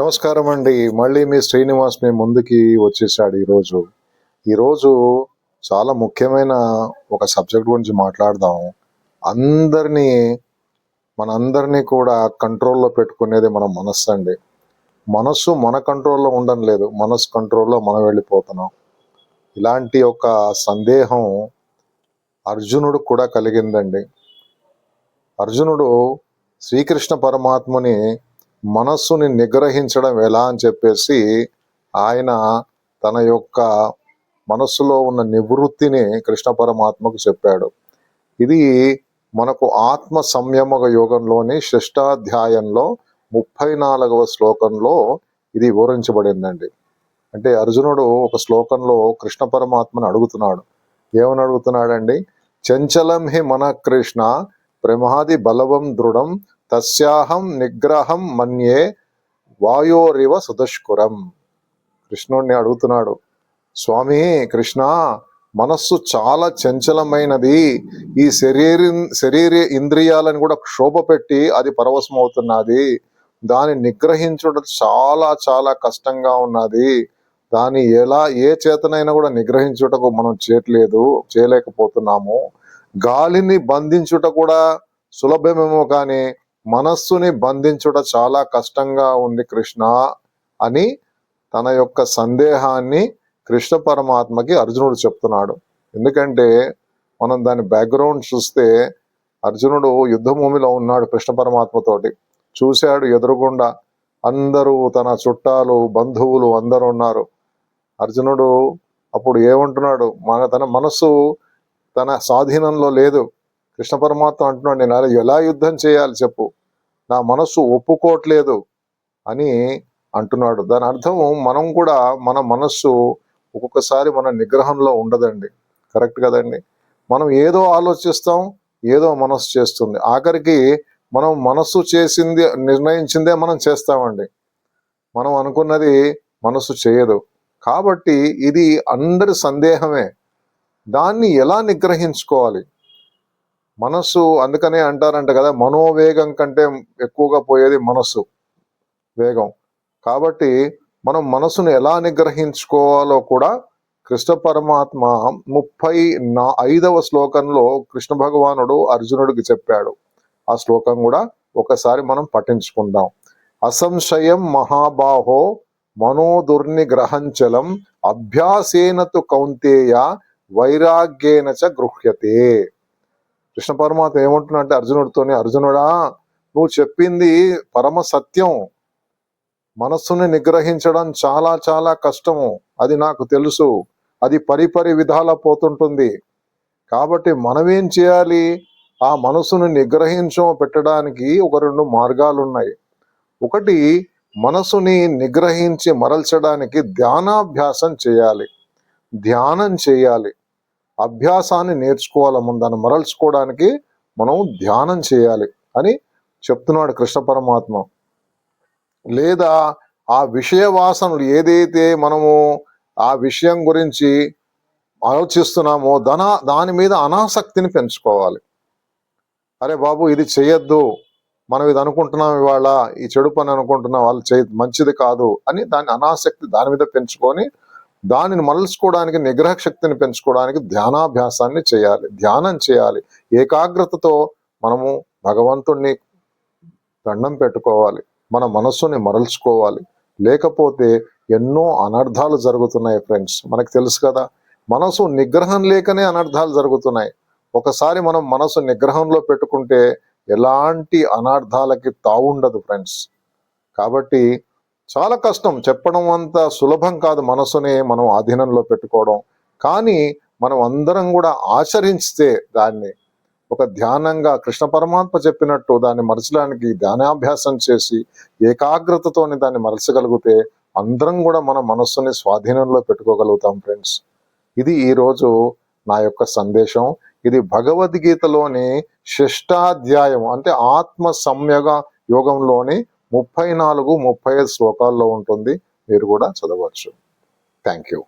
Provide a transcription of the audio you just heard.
నమస్కారం అండి మళ్ళీ మీ శ్రీనివాస్ మీ ముందుకి వచ్చేసాడు ఈరోజు. ఈరోజు చాలా ముఖ్యమైన ఒక సబ్జెక్ట్ గురించి మాట్లాడదాం. అందరినీ మనందరినీ కూడా కంట్రోల్లో పెట్టుకునేది మన మనస్సు అండి. మనస్సు మన కంట్రోల్లో ఉండడం లేదు. మనస్సు కంట్రోల్లో మనం వెళ్ళిపోతున్నాం. ఇలాంటి ఒక సందేహం అర్జునుడు కూడా కలిగిందండి. అర్జునుడు శ్రీకృష్ణ పరమాత్మని మనస్సుని నిగ్రహించడం ఎలా అని చెప్పేసి ఆయన తన యొక్క మనస్సులో ఉన్న నివృత్తిని కృష్ణ పరమాత్మకు చెప్పాడు. ఇది మనకు ఆత్మ సంయమక యోగంలోని షష్టాధ్యాయంలో ముప్పై నాలుగవ శ్లోకంలో ఇది వివరించబడిందండి. అంటే అర్జునుడు ఒక శ్లోకంలో కృష్ణ పరమాత్మను అడుగుతున్నాడు. ఏమని అడుగుతున్నాడండి? చంచలం హి మన కృష్ణ ప్రమాది బలవం దృఢం తస్యాహం నిగ్రహం మన్యే వాయోరివ సుదుష్కురం. కృష్ణుడిని అడుగుతున్నాడు స్వామి కృష్ణ మనస్సు చాలా చంచలమైనది. ఈ శరీర శరీర ఇంద్రియాలను కూడా క్షోభ పెట్టి అది పరవశం అవుతున్నది దాన్ని నిగ్రహించడం చాలా చాలా కష్టంగా ఉన్నది. దాన్ని ఎలా ఏ చేతనైనా కూడా నిగ్రహించుటకు మనం చేయట్లేదు చేయలేకపోతున్నాము. గాలిని బంధించుట కూడా సులభమేమో కానీ మనస్సుని బంధించుట చాలా కష్టంగా ఉంది కృష్ణ అని తన యొక్క సందేహాన్ని కృష్ణ పరమాత్మకి అర్జునుడు చెప్తున్నాడు. ఎందుకంటే మనం దాని బ్యాక్గ్రౌండ్ చూస్తే అర్జునుడు యుద్ధభూమిలో ఉన్నాడు కృష్ణ పరమాత్మతోటి చూశాడు ఎదురుగుండా అందరూ తన చుట్టాలు బంధువులు అందరూ ఉన్నారు. అర్జునుడు అప్పుడు ఏమంటున్నాడు? మన తన మనస్సు తన స్వాధీనంలో లేదు. కృష్ణ పరమాత్మ అంటున్నాడు నేను అలా ఎలా యుద్ధం చేయాలి చెప్పు. నా మనస్సు ఒప్పుకోవట్లేదు అని అంటున్నాడు. దాని అర్థం మనం కూడా మన మనస్సు ఒక్కొక్కసారి మన నిగ్రహంలో ఉండదండి. కరెక్ట్ కదండి? మనం ఏదో ఆలోచిస్తాం ఏదో మనస్సు చేస్తుంది. ఆఖరికి మనం మనస్సు చేసింది నిర్ణయించిందే మనం చేస్తామండి. మనం అనుకున్నది మనసు చేయదు. కాబట్టి ఇది అందరి సందేహమే. దాన్ని ఎలా నిగ్రహించుకోవాలి? మనస్సు అందుకనే అంటారంట కదా మనోవేగం కంటే ఎక్కువగా పోయేది మనస్సు వేగం. కాబట్టి మనం మనసును ఎలా నిగ్రహించుకోవాలో కూడా కృష్ణ పరమాత్మ ముప్పై నా ఐదవ శ్లోకంలో కృష్ణ భగవానుడు అర్జునుడికి చెప్పాడు. ఆ శ్లోకం కూడా ఒకసారి మనం పఠించుకుందాం. అసంశయం మహాబాహో మనోదుర్నిగ్రహంచలం అభ్యాసేనతు కౌంతేయ వైరాగ్యేన చ గృహ్యతే కృష్ణ పరమాత్మ ఏమంటున్నాడంటే అర్జునుడితోని అర్జునుడా నువ్వు చెప్పింది పరమ సత్యం. మనస్సుని నిగ్రహించడం చాలా చాలా కష్టము. అది నాకు తెలుసు. అది పరిపరి విధాల పోతుంటుంది. కాబట్టి మనమేం చేయాలి? ఆ మనసును నిగ్రహించం పెట్టడానికి ఒక రెండు మార్గాలు ఉన్నాయి ఒకటి మనసుని నిగ్రహించి మరల్చడానికి ధ్యానాభ్యాసం చేయాలి. ధ్యానం చేయాలి. అభ్యాసాన్ని నేర్చుకోవాలి మనం దాన్ని మరల్చుకోవడానికి మనం ధ్యానం చేయాలి అని చెప్తున్నాడు కృష్ణ పరమాత్మ. లేదా ఆ విషయ వాసనలు ఏదైతే మనము ఆ విషయం గురించి ఆలోచిస్తున్నామో ధన దాని మీద అనాసక్తిని పెంచుకోవాలి. అరే బాబు ఇది చేయొద్దు. మనం ఇది అనుకుంటున్నాం ఇవాళ ఈ చెడు పని అనుకుంటున్నాం వాళ్ళు చే మంచిది కాదు అని దాని అనాసక్తి దాని మీద పెంచుకొని దానిని మరల్చుకోవడానికి నిగ్రహ శక్తిని పెంచుకోవడానికి ధ్యానాభ్యాసాన్ని చేయాలి ధ్యానం చేయాలి. ఏకాగ్రతతో మనము భగవంతుణ్ణి దండం పెట్టుకోవాలి. మన మనస్సుని మరల్చుకోవాలి. లేకపోతే ఎన్నో అనర్థాలు జరుగుతున్నాయి ఫ్రెండ్స్. మనకు తెలుసు కదా మనసు నిగ్రహం లేకనే అనర్థాలు జరుగుతున్నాయి. ఒకసారి మనం మనసు నిగ్రహంలో పెట్టుకుంటే ఎలాంటి అనర్థాలకి తావుండదు ఫ్రెండ్స్. కాబట్టి చాలా కష్టం. చెప్పడం అంత సులభం కాదు మనసుని మనం ఆధీనంలో పెట్టుకోవడం. కానీ మనం అందరం కూడా ఆచరిస్తే దాన్ని ఒక ధ్యానంగా కృష్ణ పరమాత్మ చెప్పినట్టు దాన్ని మరచడానికి ధ్యానాభ్యాసం చేసి ఏకాగ్రతతోని దాన్ని మరచగలిగితే అందరం కూడా మన మనస్సుని స్వాధీనంలో పెట్టుకోగలుగుతాం ఫ్రెండ్స్. ఇది ఈరోజు నా యొక్క సందేశం. ఇది భగవద్గీతలోని షష్టాధ్యాయం అంటే ఆత్మ సంయోగ యోగంలోని ముప్పై నాలుగు ముప్పై ఐదు శ్లోకాల్లో ఉంటుంది. మీరు కూడా చదవచ్చు. Thank you